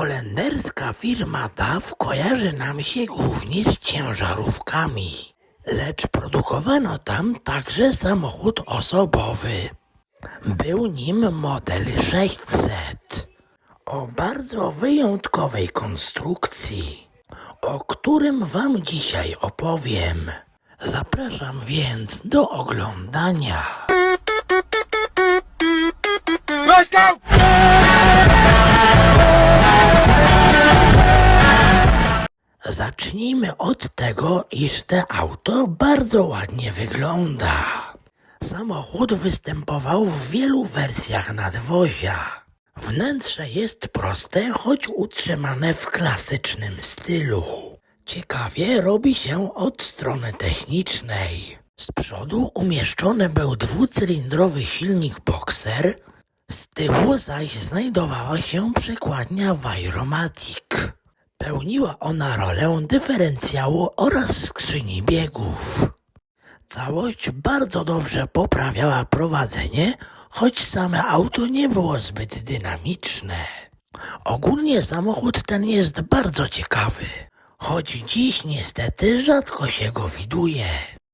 Holenderska firma DAF kojarzy nam się głównie z ciężarówkami, lecz produkowano tam także samochód osobowy. Był nim model 600 o bardzo wyjątkowej konstrukcji, o którym wam dzisiaj opowiem. Zapraszam więc do oglądania. Zacznijmy od tego, iż te auto bardzo ładnie wygląda. Samochód występował w wielu wersjach nadwozia. Wnętrze jest proste, choć utrzymane w klasycznym stylu. Ciekawie robi się od strony technicznej. Z przodu umieszczony był dwucylindrowy silnik Boxer, z tyłu zaś znajdowała się przekładnia Vairomatic. Pełniła ona rolę dyferencjału oraz skrzyni biegów. Całość bardzo dobrze poprawiała prowadzenie, choć same auto nie było zbyt dynamiczne. Ogólnie samochód ten jest bardzo ciekawy, choć dziś niestety rzadko się go widuje.